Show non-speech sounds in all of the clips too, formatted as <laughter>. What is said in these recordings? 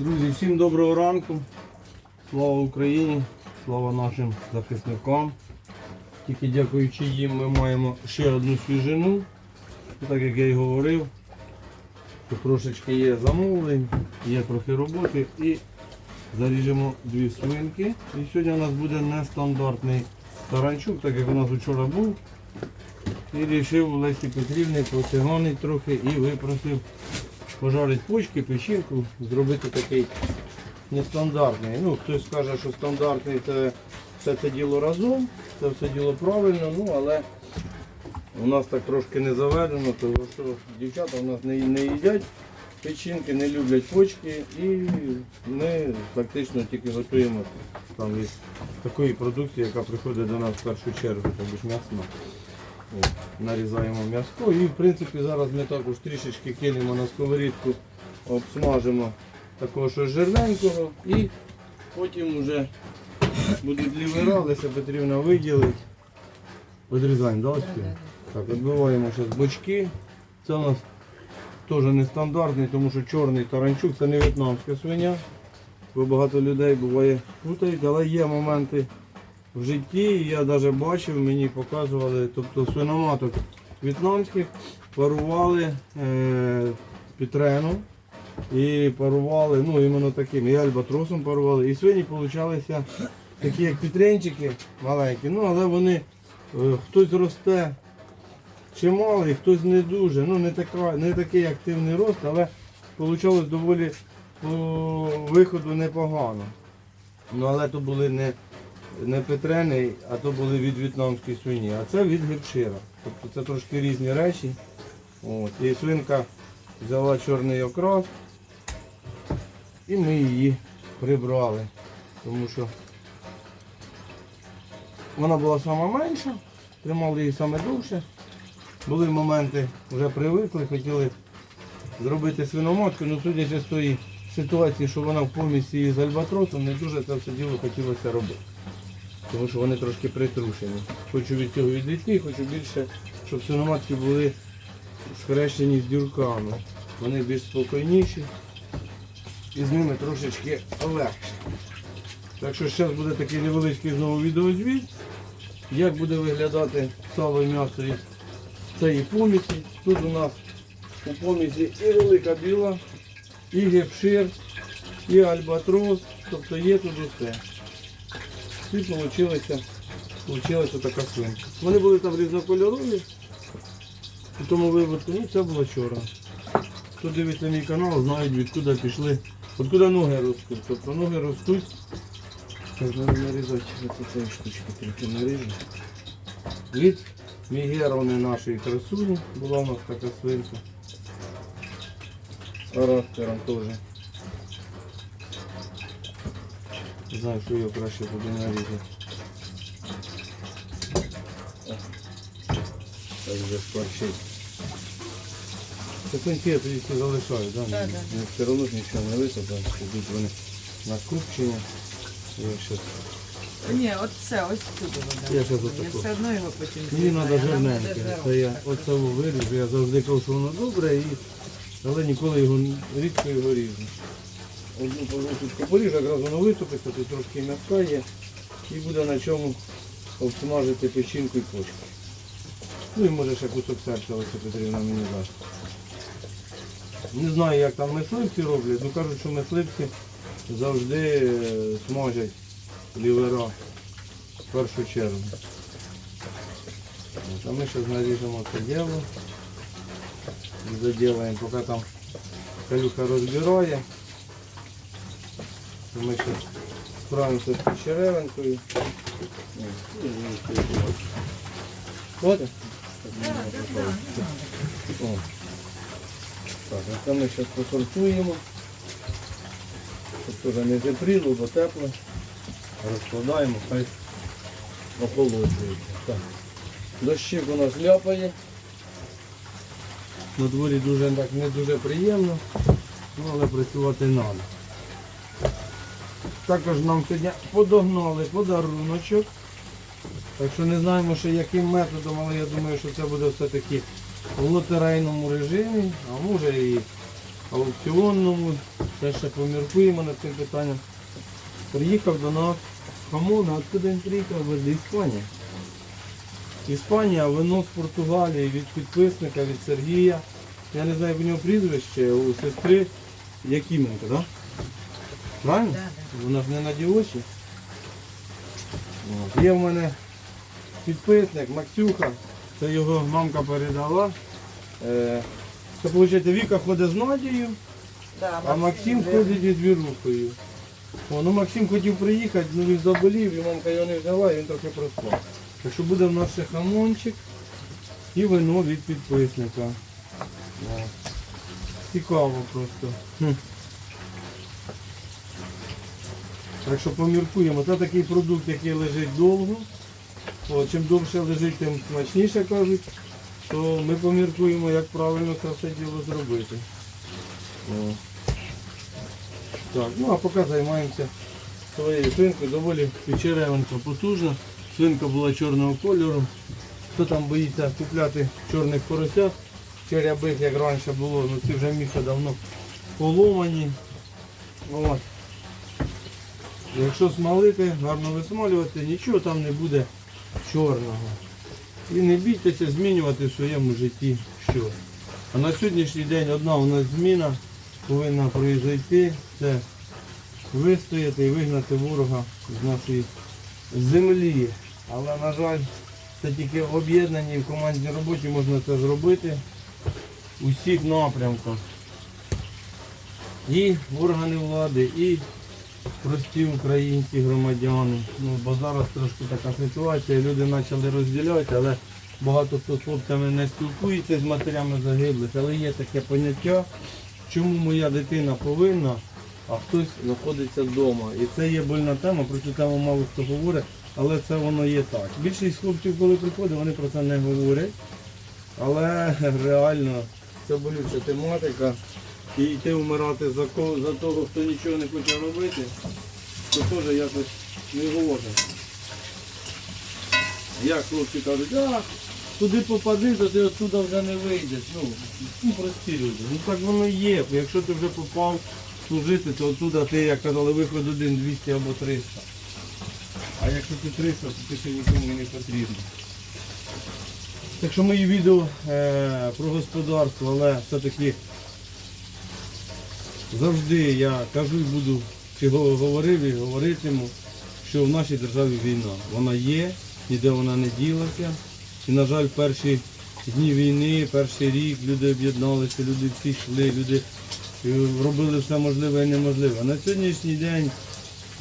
Друзі, всім доброго ранку. Слава Україні, слава нашим захисникам. Тільки дякуючи їм ми маємо ще одну свіжину. Так як я й говорив, що трошечки є замовлень, є трохи роботи і заріжемо дві свинки. І сьогодні у нас буде нестандартний таранчук, так як у нас вчора був. І вирішив Лесі Петрівни протиганить трохи і випросив пожарити почки, печінку, зробити такий нестандартний. Ну, хтось скаже, що стандартний це все це діло разом, це все діло правильно, ну але у нас так трошки не заведено, тому що дівчата у нас не, не їдять печінки, не люблять почки і ми фактично тільки готуємо там із такої продукції, яка приходить до нас в першу чергу, тобто ж м'ясна. От, Нарізаємо м'яско і в принципі зараз ми також трішечки кинемо на сковорідку, обсмажимо такого щось жирненького і потім вже будуть лівера, Леся Петрівна виділить. Відрізаємо, да, ось тут? Так, відбиваємо зараз бочки. Це у нас теж нестандартний, тому що чорний таранчук це не в'єтнамська свиня. Бо багато людей буває путають, але є моменти в житті. Я навіть бачив, мені показували, тобто свиноматок в'єтнамських парували е, пітреном і парували, ну іменно таким, і альбатросом парували. І свині получалися такі, як пітренчики маленькі, ну але вони е, хтось росте чималий, хтось не дуже. Ну не, така, не такий активний рост, але вийшло доволі по виходу непогано. Ну але то були не, не петрени, а то були від в'єтнамської свині, а це від гепшира. Тобто це трошки різні речі. От. І свинка взяла чорний окрас і ми її прибрали. Тому що вона була сама менша, тримали її саме довше. Були моменти, вже привикли, хотіли зробити свиноматку, але судячи з тої ситуації, що вона в помісі із альбатросом, не дуже це все діло хотілося робити. Тому що вони трошки притрушені. Хочу від цього відійти, хочу більше, щоб свиноматки були схрещені з дюрками. Вони більш спокійніші і з ними трошечки легше. Так що зараз буде такий невеличкий знову відеозвіт, як буде виглядати сало м'ясо із цієї помісі. Тут у нас у помісі і велика біла, і гепшир, і альбатрос, тобто є тут усе. І вийшла, така свинка. Вони були там різнокольорові, у тому випадку, ну це була чорна. Хто дивиться мій канал, знають відкуди пішли, відкуди ноги ростуть. Тобто ноги ростуть. Так, треба нарізати цієї штучки трохи наріжу. Від мігеровни нашої красуні була у нас така свинка. З характером теж. Не знаю, що його краще туди нарізати. Так вже скорчить. Це конці я тоді всі залишаю, да? Да, да. Не все одно ж нічого не висадав, йдуть вони на купчення. Я щас Ні, от все, ось тут воно. Я Я отако. все одно його потім Мені треба жирненьке. Це я оце виріжу, я завжди кажу, що воно добре, і... але ніколи його рідко його ріжу. Одну полосочку поріжу, якраз воно витопиться, тут трошки м'яска є і буде на чому обсмажити печінку і почку. Ну і може ще кусок серця Леся Петрівна мені дасть. Не знаю, як там мисливці роблять, ну кажуть, що мисливці завжди е, смажать лівера в першу чергу. От, А ми зараз наріжемо це діло. І заділаємо, поки там калюка розбирає. Ми зараз справимося з печеревинкою. Хватить? Так, це ми зараз посортуємо. Щоб теж не запріло, бо тепло. Розкладаємо, хай охолоджується. Так. Дощик у нас ляпає. На дворі дуже так не дуже приємно, ну, але працювати треба. Також нам сьогодні подогнали подаруночок. Так що не знаємо ще яким методом, але я думаю, що це буде все-таки в лотерейному режимі, а може і аукціонному. Це ще поміркуємо над цим питанням. Приїхав до нас хамон, а откуда він приїхав? З Іспанії. Іспанія, вино з Португалії від підписника, від Сергія. Я не знаю, в нього прізвище, у сестри Якименко, так? Да? Правильно? Да, да. Вона ж не на діочі. От. Є в мене підписник Максюха, це його мамка передала. Е, Це виходить, Віка ходить з Надією, Да, а Максим вже- ходить із Вірухою. О, ну Максим хотів приїхати, ну він заболів, і мамка його не взяла, і він трохи проспав. Так що буде в нас ще хамончик і вино від підписника. О. Цікаво просто. Хм. Так що поміркуємо. Це такий продукт, який лежить довго. О, чим довше лежить, тим смачніше кажуть. То ми поміркуємо, як правильно це все діло зробити. О. Так, ну а поки займаємося своєю свинкою. Доволі печеревинка потужна. Свинка була чорного кольору. Хто там боїться купляти чорних поросят, чи рябих, як раніше було, ну ці вже міхи давно поломані. От. Якщо смалити, гарно висмалювати, нічого там не буде чорного. І не бійтеся змінювати в своєму житті щось. А на сьогоднішній день одна у нас зміна повинна произойти. Це вистояти і вигнати ворога з нашої землі. Але, на жаль, це тільки в об'єднаній в командній роботі можна це зробити у всіх напрямках. І органи влади, і прості українці, громадяни. Ну, бо зараз трошки така ситуація, люди почали розділяти, але багато хто з хлопцями не спілкується з матерями загиблих, але є таке поняття, чому моя дитина повинна, а хтось знаходиться вдома. І це є больна тема, про цю тему мало хто говорить, але це воно є так. Більшість хлопців, коли приходять, вони про це не говорять. Але <laughs> реально це болюча тематика. І йти вмирати за, за того, хто нічого не хоче робити, то теж якось не гоже. Як хлопці кажуть, а туди попади, то ти оттуда вже не вийдеш. Ну, ну прості люди. Ну так воно є. Якщо ти вже попав служити, то оттуда ти, як казали, виход один 200 або 300. А якщо ти 300, то ти ще нікому не потрібен. Так що мої відео е, про господарство, але все-таки завжди я кажу і буду, чи говорив і говоритиму, що в нашій державі війна. Вона є, ніде вона не ділася. І, на жаль, перші дні війни, перший рік люди об'єдналися, люди всі йшли, люди е, робили все можливе і неможливе. На сьогоднішній день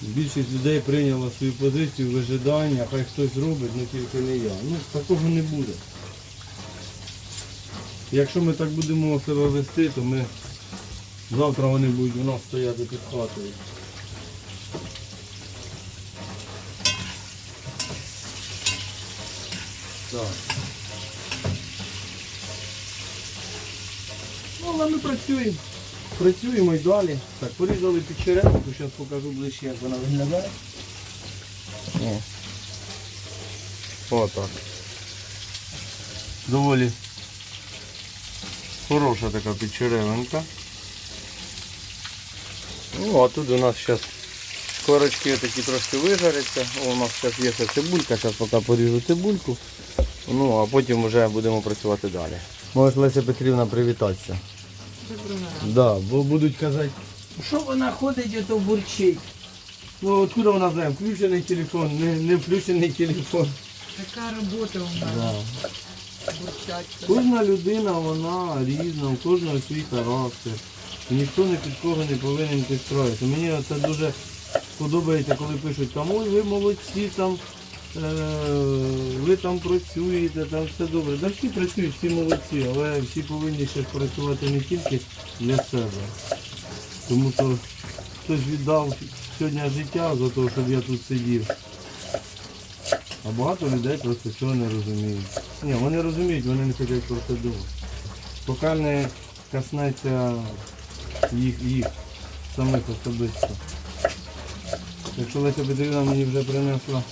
більшість людей прийняла свою позицію вижидання, хай хтось робить, ну тільки не я. Ну, такого не буде. Якщо ми так будемо себе вести, то ми завтра вони будуть у нас стояти під хатою. Так. Ну, але ми працюємо. Працюємо і далі. Так, порізали під черепку, зараз покажу ближче, як вона виглядає. О. Отак. Доволі хороша така підчеревинка. Ну, а тут у нас зараз корочки такі трошки вижаряться. О, у нас зараз є ще цибулька, зараз поки поріжу цибульку. Ну, а потім вже будемо працювати далі. Можеш Леся Петрівна привітатися. Доброго. Да, бо будуть казати, Що вона ходить, ото бурчить? ну откуда вона знає, включений телефон, не, не включений телефон. Така робота у нас. Да. Бурчать. Кожна людина, вона різна, у кожного свій характер. Ніхто ні під кого не повинен підстроїти. Мені це дуже подобається, коли пишуть, там ой, ви молодці, там, е, ви там працюєте, там все добре. Да всі працюють, всі молодці, але всі повинні ще працювати не тільки для себе. Тому що хтось віддав сьогодні життя за те, щоб я тут сидів. А багато людей просто цього не розуміють. Ні, вони розуміють, вони не хочуть про це думати. Поки не коснеться їх, їх самих особисто. Якщо Леся Петрівна мені вже принесла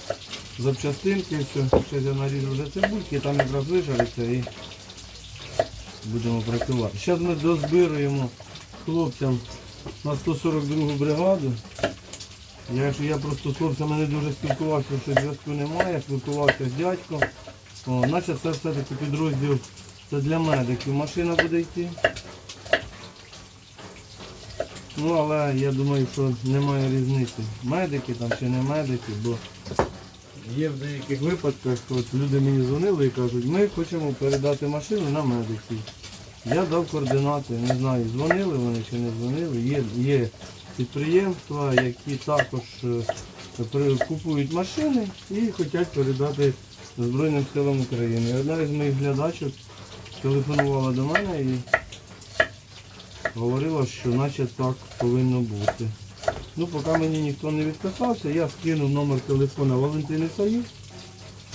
запчастинки, все, ще я наріжу вже цибульки, там якраз вижариться і будемо працювати. Зараз ми дозбируємо хлопцям на 142 бригаду. Я, я просто з хлопцями не дуже спілкувався, що зв'язку немає, спілкувався з дядьком. О, значить це все-таки підрозділ це для медиків. Машина буде йти. Ну, але я думаю, що немає різниці. Медики там чи не медики, бо є в деяких випадках, от люди мені дзвонили і кажуть, ми хочемо передати машину на медиків. Я дав координати, не знаю, дзвонили вони чи не дзвонили. Є, є підприємства, які також е, купують машини і хочуть передати Збройним силам України. Одна із моїх глядачок телефонувала до мене і говорила, що наче так повинно бути. Ну, поки мені ніхто не відписався, я скинув номер телефона Валентини Саїв.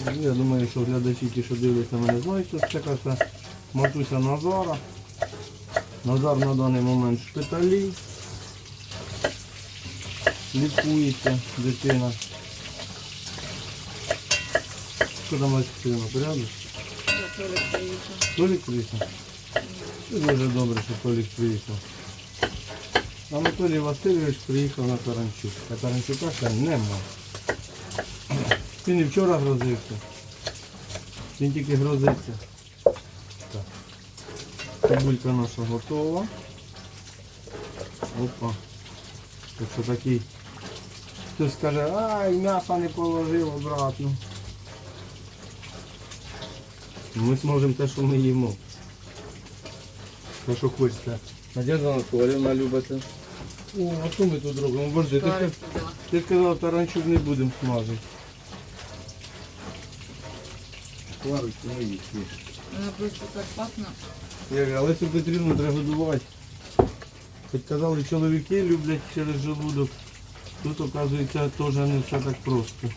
Ну, Я думаю, що глядачі ті, що дивляться, мене знають, що це така це матуся Назара. Назар на даний момент в шпиталі. Лікується дитина. Що там Василина, порядок? Толік приїхав. Толік дуже добре, що Толік приїхав. Анатолій Васильович приїхав на Таранчук. А Таранчука ще нема. Він і вчора грозився. Він тільки грозиться. Так. Цибулька наша готова. Опа. Так що такий. Хтось скаже, ай, м'яса не положив обратно. Ми зможемо те, що ми їмо. Те, що хочете. Надежда Анатоліївна любите. О, а що ми тут робимо? Боже, ти, ж- ти ж казав, таранчук не будемо смажити. Сварить, не їсть. Вона просто так пахне. Я говорю, але цю Петрівну треба годувати. Хоч казали, чоловіки люблять через желудок. Тут, оказується, теж не все так просто.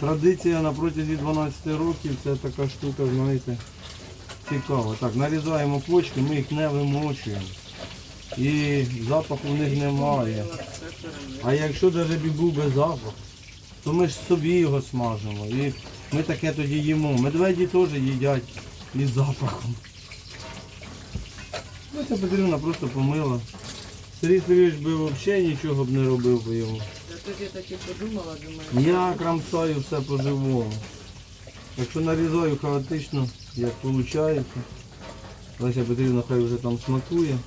Традиція на протязі 12 років це така штука, знаєте, цікава. Так, нарізаємо почки, ми їх не вимочуємо. І запаху в них немає. А якщо навіть був би запах, то ми ж собі його смажимо. І ми таке тоді їмо. Медведі теж їдять із запахом. Ну, ця Петрівна просто помила. Сергій Сергійович би взагалі нічого б не робив би йому. Я так і подумала, думаю. Я крамсаю все по-живому. Якщо нарізаю хаотично, як виходить. Леся Петрівна хай вже там смакує.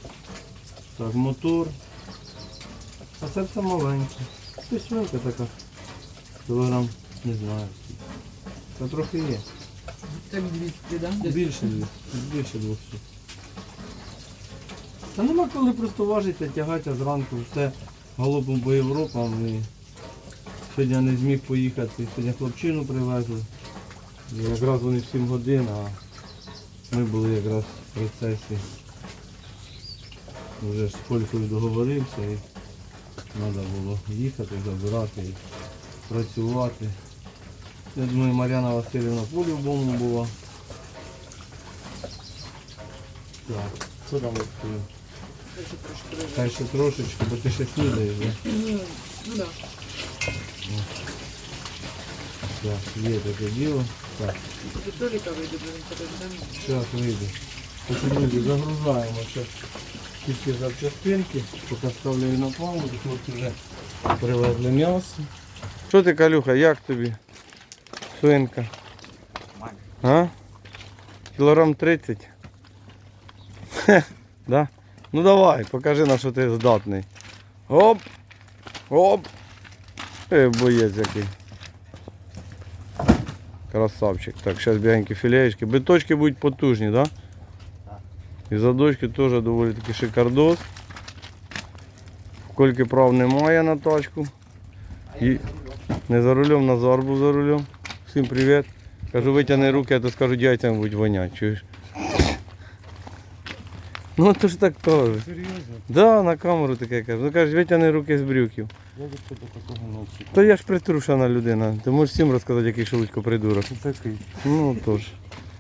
Так, мотор. А це все маленьке. Це свинка така. Кілограм, не знаю. Та трохи є. Так 200, да? Більше дві- більше 200. Та нема коли просто важити, тягати а зранку все галопом по Європам. І сьогодні не зміг поїхати, сьогодні хлопчину привезли. І якраз вони в 7 годин, а ми були якраз в процесі. Вже з Полькою договорився і треба було їхати, забирати і працювати. Я думаю, Мар'яна Васильівна по-любому була. Так, що там відповім? Трохи Хай ще трошечки, бо ти ще снідаєш, да? Ну, ну да. Так, є таке діло. Так, До Толіка вийду, бо він зараз вийде. Друзі, загружаємо ці запчастинки, поки ставлю на паузу, хлопці вже привезли м'ясо. Що ти, Калюха, як тобі? Свинка. А? Кілограм 30. Хе, да? Ну давай, покажи на що ти здатний. Оп! Оп! Е, боєць який. Красавчик. Так, зараз бігенькі філеєчки. Биточки будуть потужні, так? Да? І задочки теж доволі таки шикардос. Кольки прав немає на тачку. І не за рулем, Назар був за рулем. Всім привіт. Кажу, витягни руки, а то скажу, яйцям будуть вонять, чуєш? Ну то ж так кажуть. Серйозно? Да, на камеру таке кажу. Ну кажуть, витягни руки з брюків. Я від тебе такого не очікував. То я ж притрушена людина. Ти можеш всім розказати, який шелудько придурок. Ти такий. Ну тож.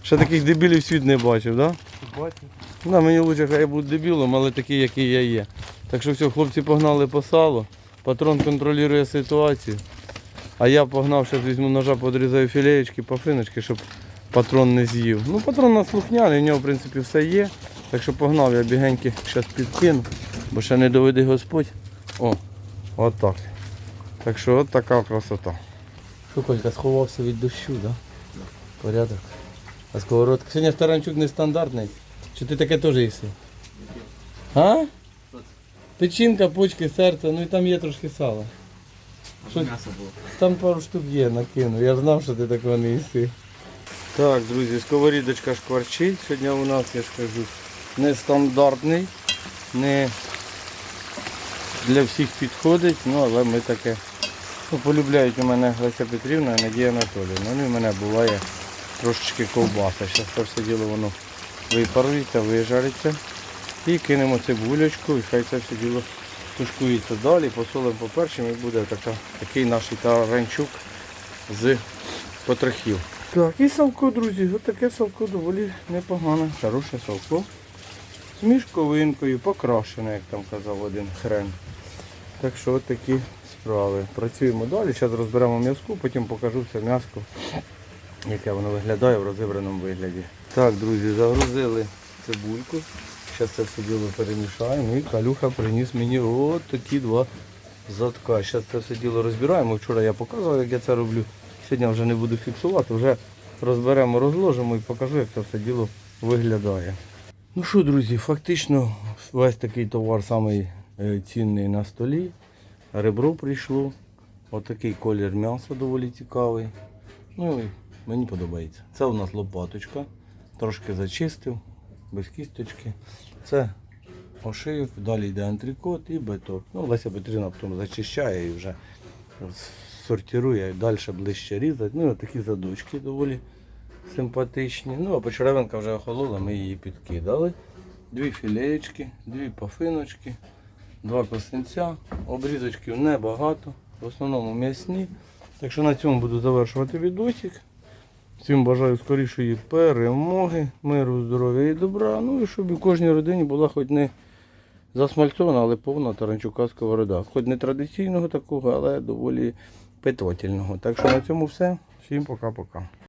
Ще таких дебілів світ не бачив? Да? Ти бачиш? Да, мені краще, хай я буду дебілом, але такий, який я є. Так що все, хлопці погнали по салу, патрон контролює ситуацію. А я погнав, зараз візьму ножа, подрізаю філеєчки, пафиночки, щоб патрон не з'їв. Ну, патрон на слухняний, в нього в принципі все є. Так що погнав, я бігеньки зараз підкину. бо ще не доведе Господь. О, от так. Так що от така красота. Що, Колька, сховався від дощу, да? Порядок. А сковородка. Сьогодні ж таранчук нестандартний. Чи ти таке теж їси? А? Печінка, почки, серце, ну і там є трошки сала. Що? М'ясо було. Там пару штук є, накину. Я ж знав, що ти такого не їси. Так, друзі, сковорідочка шкварчить. Сьогодні у нас, я ж кажу, нестандартний, не для всіх підходить, ну але ми таке. Ну, полюбляють у мене Леся Петрівна і Надія Анатоліївна. Ну і в мене буває трошечки ковбаса. Зараз це все діло воно випарується, вижариться. І кинемо цибулечку, і хай це все діло тушкується далі, посолимо по першим і буде така, такий наш таранчук з потрохів. Так, і салко, друзі, отаке салко доволі непогане, хороше салко. З мішковинкою, покрашене, як там казав один хрен. Так що от такі справи. Працюємо далі, зараз розберемо м'язку, потім покажу все м'яско, яке воно виглядає в розібраному вигляді. Так, друзі, загрузили цибульку. Зараз це все діло перемішаємо і Калюха приніс мені от такі два затка. Зараз це все діло розбираємо. Вчора я показував, як я це роблю. Сьогодні вже не буду фіксувати, вже розберемо, розложимо і покажу, як це все діло виглядає. Ну що, друзі, фактично весь такий товар самий е, цінний на столі. Ребро прийшло. Отакий колір м'яса доволі цікавий. Ну і мені подобається. Це у нас лопаточка. Трошки зачистив, без кісточки. Це ошив, далі йде антрикот і беток. Ну, Леся Петрівна потім зачищає і вже сортирує, далі ближче різати. Ну, і такі задочки доволі симпатичні. Ну, а почеревинка вже охолола, ми її підкидали. Дві філеєчки, дві пафиночки, два косинця. Обрізочків небагато, в основному м'ясні. Так що на цьому буду завершувати відосик. Всім бажаю скорішої перемоги, миру, здоров'я і добра. Ну і щоб у кожній родині була хоч не засмальцована, але повна таранчука сковорода. Хоч не традиційного такого, але доволі питательного. Так що на цьому все. Всім пока-пока.